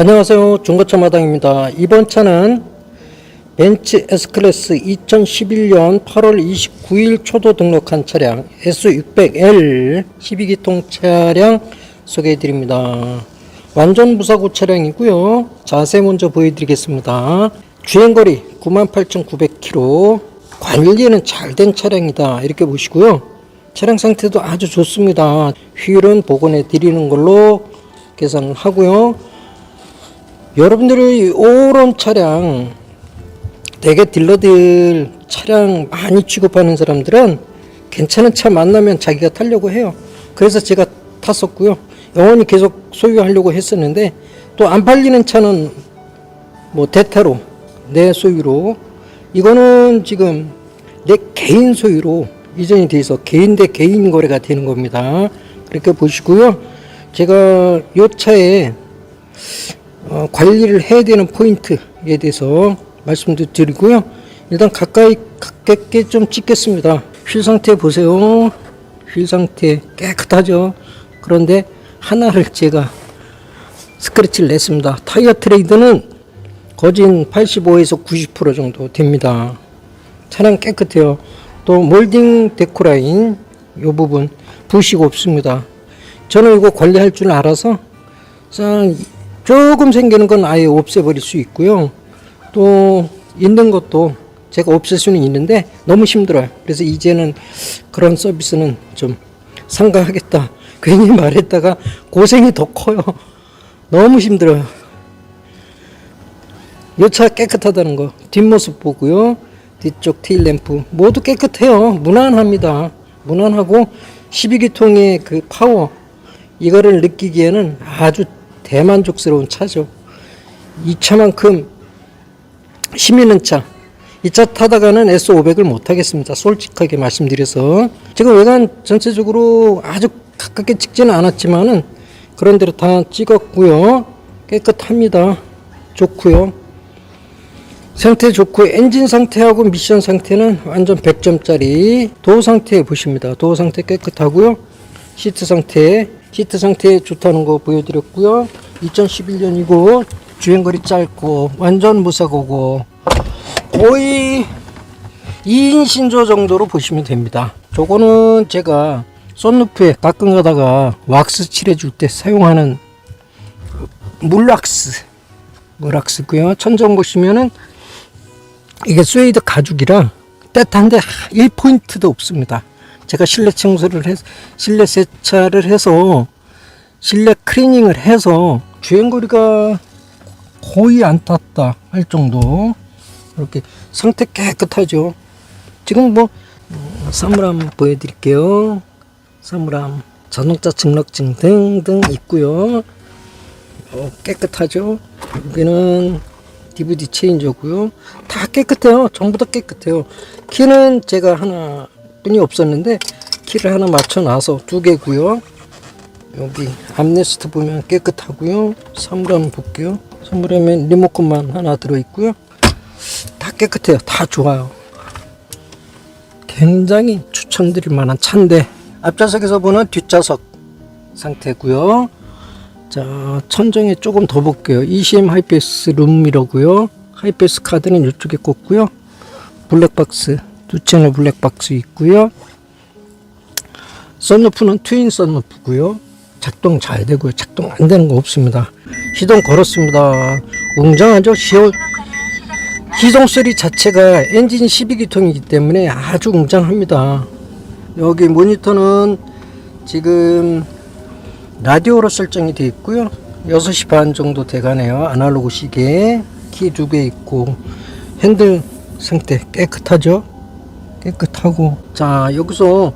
안녕하세요. 중고차 마당입니다. 이번 차는 벤츠 S클래스 2011년 8월 29일 초도 등록한 차량 S600L 12기통 차량 소개해 드립니다. 완전 무사고 차량이고요. 자세 먼저 보여드리겠습니다. 주행거리 98,900km 관리는 잘 된 차량이다 이렇게 보시고요. 차량 상태도 아주 좋습니다. 휠은 복원해 드리는 걸로 계산을 하고요. 여러분들이 오런 차량 대개 딜러들 차량 많이 취급하는 사람들은 괜찮은 차 만나면 자기가 타려고 해요. 그래서 제가 탔었고요. 영원히 계속 소유하려고 했었는데 또 안 팔리는 차는 뭐 대타로 내 소유로 이거는 지금 내 개인 소유로 이전이 돼서 개인 대 개인 거래가 되는 겁니다. 그렇게 보시고요. 제가 요 차에 어, 관리를 해야 되는 포인트에 대해서 말씀도 드리고요. 일단 가까이 가깝게 좀 찍겠습니다. 휠 상태 보세요. 휠 상태 깨끗하죠. 그런데 하나를 제가 스크래치를 냈습니다. 타이어 트레이드는 거진 85에서 90% 정도 됩니다. 차량 깨끗해요. 또 몰딩 데코라인 요 부분 부식 없습니다. 저는 이거 관리할 줄 알아서 자, 조금 생기는 건 아예 없애버릴 수 있고요. 또 있는 것도 제가 없앨 수는 있는데 너무 힘들어요. 그래서 이제는 그런 서비스는 좀 상가하겠다. 괜히 말했다가 고생이 더 커요. 너무 힘들어요. 이차 깨끗하다는 거 뒷모습 보고요. 뒤쪽 테일 램프 모두 깨끗해요. 무난합니다. 무난하고 12기통의 그 파워 이거를 느끼기에는 아주 대만족스러운 차죠. 이 차만큼 힘 있는 차. 이 차 타다가는 S500을 못 타겠습니다. 솔직하게 말씀드려서. 지금 외관 전체적으로 아주 가깝게 찍지는 않았지만은 그런 대로 다 찍었고요. 깨끗합니다. 좋고요. 상태 좋고 엔진 상태하고 미션 상태는 완전 100점짜리 도어 상태 보십니다. 도어 상태 깨끗하고요. 시트 상태 시트 상태 좋다는 거 보여드렸고요. 2011년이고 주행거리 짧고 완전 무사고고 거의 2인 신조 정도로 보시면 됩니다. 저거는 제가 썬루프에 가끔 가다가 왁스 칠해줄 때 사용하는 물락스 물락스고요. 천정 보시면은 이게 스웨이드 가죽이라 때탄데 1포인트도 없습니다. 제가 실내 청소를 해서 실내 세차를 해서 실내 클리닝을 해서 주행거리가 거의 안 탔다 할 정도 이렇게 상태 깨끗하죠. 지금 뭐 음, 사물함 보여드릴게요. 사물함 자동차 등록증 등등 있고요. 어, 깨끗하죠. 여기는 DVD 체인저고요. 다 깨끗해요. 전부 다 깨끗해요. 키는 제가 하나 뿐이 없었는데 키를 하나 맞춰 놔서 두 개고요. 여기 암레스트 보면 깨끗하고요. 사물함 볼게요. 사물함에 리모컨만 하나 들어있고요. 다 깨끗해요. 다 좋아요. 굉장히 추천드릴 만한 차인데 앞좌석에서 보는 뒷좌석 상태고요. 자, 천정에 조금 더 볼게요. ECM 하이패스 룸미러고요. 하이패스 카드는 이쪽에 꽂고요. 블랙박스, 두 채널 블랙박스 있고요. 썬루프는 트윈 썬루프고요. 작동 잘 되고요. 작동 안 되는 거 없습니다. 시동 걸었습니다. 웅장하죠? 시월 시동 소리 자체가 엔진 12기통이기 때문에 아주 웅장합니다. 여기 모니터는 지금 라디오로 설정이 되어 있고요. 6시 반 정도 돼가네요. 아날로그 시계 키 두 개 있고 핸들 상태 깨끗하죠? 깨끗하고 자 여기서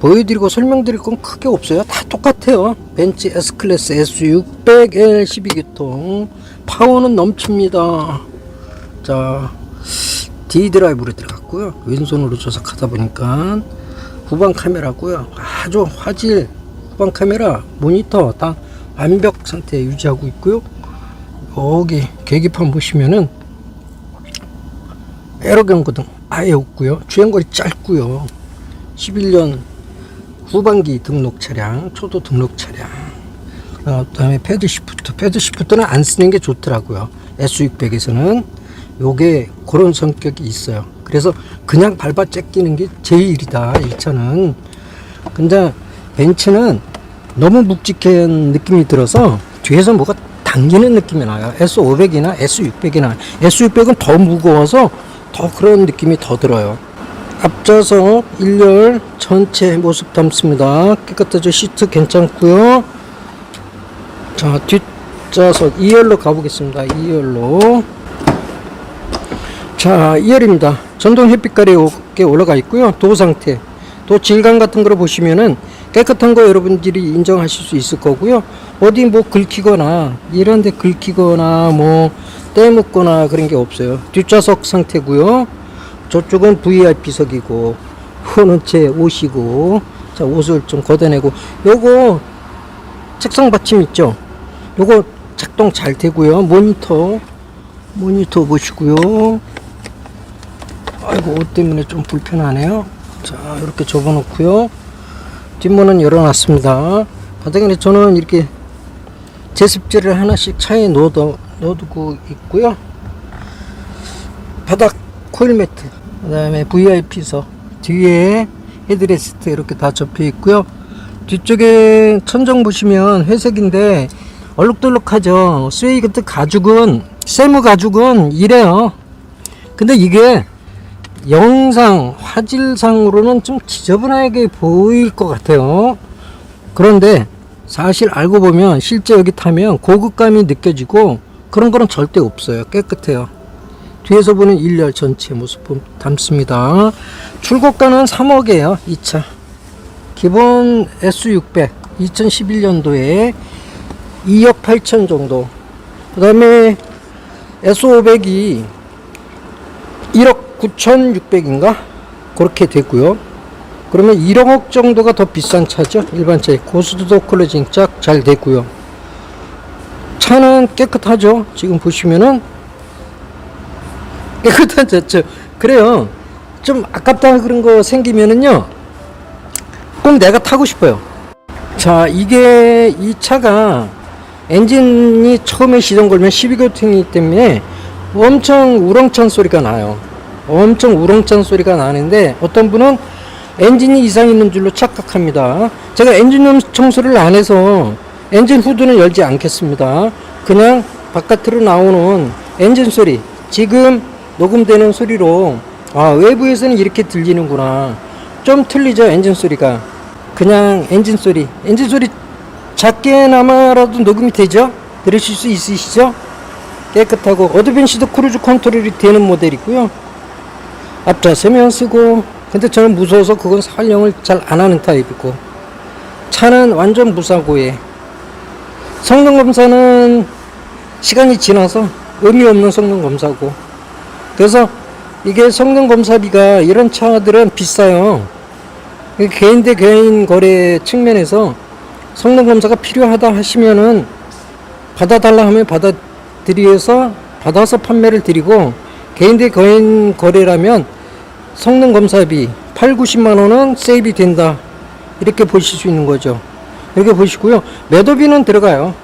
보여드리고 설명드릴 건 크게 없어요. 다 똑같아요. 벤츠 S클래스 S600L 12기통 파워는 넘칩니다. 자 D 드라이브로 들어갔고요. 왼손으로 조작하다 보니까 후방 카메라고요. 아주 화질 후방 카메라 모니터 다 완벽 상태 유지하고 있고요. 여기 계기판 보시면은 에러 경고등 아예 없고요. 주행거리 짧고요. 11년 후반기 등록 차량, 초도 등록 차량. 어, 그다음에 패드 시프트. 패드 시프트는 안 쓰는 게 좋더라고요. S600에서는 요게 그런 성격이 있어요. 그래서 그냥 밟아 째끼는 게 제일이다. 이 차는. 근데 벤츠는 너무 묵직한 느낌이 들어서 뒤에서 뭐가 당기는 느낌이 나요. S500이나 S600이나 S600은 더 무거워서 더 그런 느낌이 더 들어요. 앞좌석 1열 전체 모습 담습니다. 깨끗하죠. 시트 괜찮고요. 자 뒷좌석 2열로 가보겠습니다. 2열로 자 2열입니다. 전동 햇빛깔이 올라가 있고요. 도 상태 도 질감 같은 걸 보시면은 깨끗한 거 여러분들이 인정하실 수 있을 거고요. 어디 뭐 긁히거나 이런 데 긁히거나 뭐 떼묻거나 그런 게 없어요. 뒷좌석 상태고요. 저쪽은 VIP석이고 후는 제 옷이고 자 옷을 좀 걷어내고 요거 책상 받침 있죠 요거 작동 잘 되고요 모니터 모니터 보시고요 아이고 옷 때문에 좀 불편하네요 자 이렇게 접어 놓고요 뒷문은 열어놨습니다. 바닥에 저는 이렇게 제습제를 하나씩 차에 넣어 넣어두고 있고요. 바닥 코일 매트 그 다음에 VIP석 뒤에 헤드레스트 이렇게 다 접혀 있고요. 뒤쪽에 천정 보시면 회색인데 얼룩덜룩하죠. 스웨이 같은 가죽은 세무 가죽은 이래요. 근데 이게 영상 화질상으로는 좀 지저분하게 보일 것 같아요 그런데 사실 알고 보면 실제 여기 타면 고급감이 느껴지고 그런 거는 절대 없어요 깨끗해요 뒤에서 보는 1열 전체 모습 담습니다. 출고가는 3억이에요. 이 차. 기본 S600 2011년도에 2억 8천 정도. 그 다음에 S500이 1억 9,600인가? 그렇게 되고요. 그러면 1억 정도가 더 비싼 차죠. 일반 차에. 고스트도 클로징 쫙잘 되고요. 차는 깨끗하죠. 지금 보시면은 깨끗한 자체. 그래요. 좀 아깝다 그런 거 생기면은요. 꼭 내가 타고 싶어요. 자, 이게 이 차가 엔진이 처음에 시동 걸면 12고팅이기 때문에 엄청 우렁찬 소리가 나요. 엄청 우렁찬 소리가 나는데 어떤 분은 엔진이 이상 있는 줄로 착각합니다. 제가 엔진룸 청소를 안 해서 엔진 후드는 열지 않겠습니다. 그냥 바깥으로 나오는 엔진 소리. 지금 녹음되는 소리로 아 외부에서는 이렇게 들리는구나 좀 틀리죠 엔진 소리가 그냥 엔진 소리 엔진 소리 작게나마라도 녹음이 되죠 들으실 수 있으시죠 깨끗하고 어드밴시드 크루즈 컨트롤이 되는 모델이고요 앞좌 세면 쓰고 근데 저는 무서워서 그건 활용을 잘 안 하는 타입이고 차는 완전 무사고에 성능 검사는 시간이 지나서 의미 없는 성능 검사고 그래서 이게 성능 검사비가 이런 차들은 비싸요. 개인 대 개인 거래 측면에서 성능 검사가 필요하다 하시면은 받아달라 하면 받아들여서 받아서 판매를 드리고 개인 대 개인 거래라면 성능 검사비 8, 90만 원은 세이브 된다. 이렇게 보실 수 있는 거죠. 이렇게 보시고요. 매도비는 들어가요.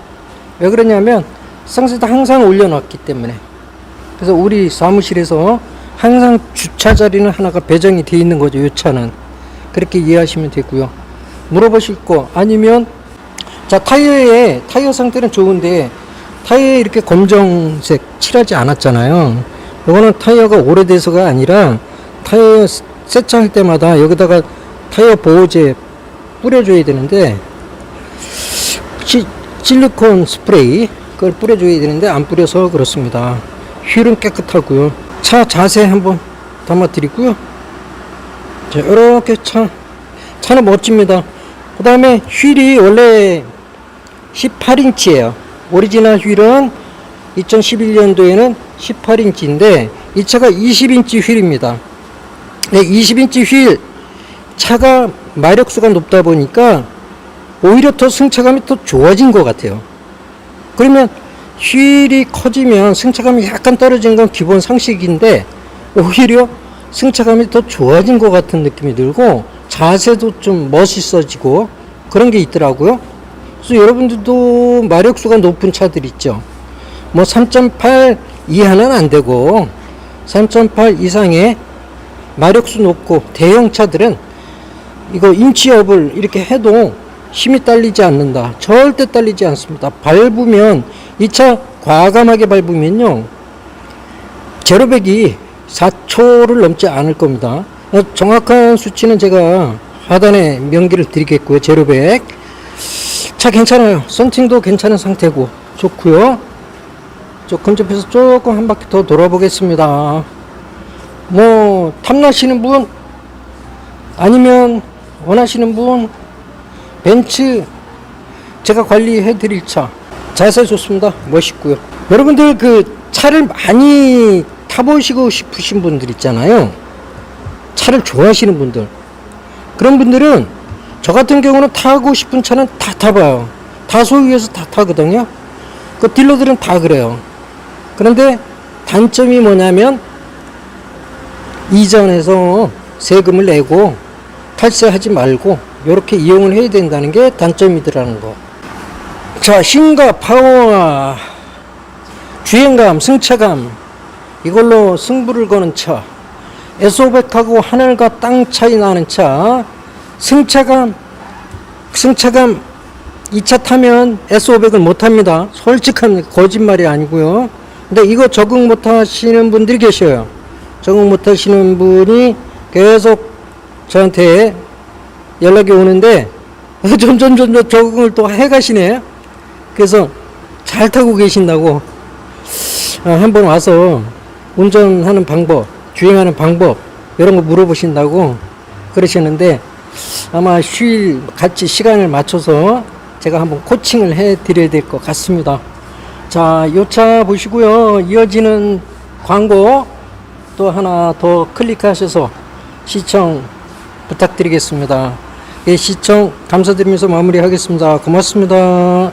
왜 그러냐면 상세도 항상 올려놨기 때문에. 그래서 우리 사무실에서 항상 주차 자리는 하나가 배정이 되어 있는 거죠. 이 차는 그렇게 이해하시면 되고요. 물어보실 거 아니면 자 타이어의 타이어 상태는 좋은데 타이어에 이렇게 검정색 칠하지 않았잖아요. 이거는 타이어가 오래돼서가 아니라 타이어 세차할 때마다 여기다가 타이어 보호제 뿌려줘야 되는데 시, 실리콘 스프레이 그걸 뿌려줘야 되는데 안 뿌려서 그렇습니다. 휠은 깨끗하고요. 차 자세 한번 담아 드리고요. 자, 이렇게 차 차는 멋집니다. 그 다음에 휠이 원래 18인치예요. 오리지널 휠은 2011년도에는 18인치인데 이 차가 20인치 휠입니다. 네, 20인치 휠 차가 마력수가 높다 보니까 오히려 더 승차감이 더 좋아진 것 같아요. 그러면 휠이 커지면 승차감이 약간 떨어진 건 기본 상식인데 오히려 승차감이 더 좋아진 것 같은 느낌이 들고 자세도 좀 멋있어지고 그런 게 있더라고요. 그래서 여러분들도 마력수가 높은 차들 있죠. 뭐 3.8 이하는 안 되고 3.8 이상의 마력수 높고 대형 차들은 이거 인치업을 이렇게 해도 힘이 딸리지 않는다. 절대 딸리지 않습니다. 밟으면 이 차 과감하게 밟으면요. 제로백이 4초를 넘지 않을 겁니다. 어, 정확한 수치는 제가 하단에 명기를 드리겠고요. 제로백. 차 괜찮아요. 썬팅도 괜찮은 상태고 좋고요. 저 근접해서 조금 한 바퀴 더 돌아보겠습니다. 뭐 탐나시는 분 아니면 원하시는 분 벤츠 제가 관리해 드릴 차 자세 좋습니다. 멋있고요. 여러분들 그 차를 많이 타보시고 싶으신 분들 있잖아요. 차를 좋아하시는 분들 그런 분들은 저 같은 경우는 타고 싶은 차는 다 타봐요. 다 소유해서 다 타거든요. 그 딜러들은 다 그래요. 그런데 단점이 뭐냐면 이전에서 세금을 내고 탈세하지 말고 이렇게 이용을 해야 된다는 게 단점이더라는 거. 자, 힘과 파워와 주행감, 승차감 이걸로 승부를 거는 차. S500하고 하늘과 땅 차이 나는 차. 승차감, 승차감 이차 타면 S500을 못 합니다. 솔직한 거짓말이 아니고요. 근데 이거 적응 못 하시는 분들이 계셔요. 적응 못 하시는 분이 계속 저한테 연락이 오는데 점점 점점 적응을 또 해 가시네요. 그래서 잘 타고 계신다고 아, 한번 와서 운전하는 방법, 주행하는 방법 이런 거 물어보신다고 그러셨는데 아마 휴일 같이 시간을 맞춰서 제가 한번 코칭을 해 드려야 될 것 같습니다. 자, 요 차 보시고요. 이어지는 광고 또 하나 더 클릭하셔서 시청 부탁드리겠습니다. 예, 시청 감사드리면서 마무리하겠습니다. 고맙습니다.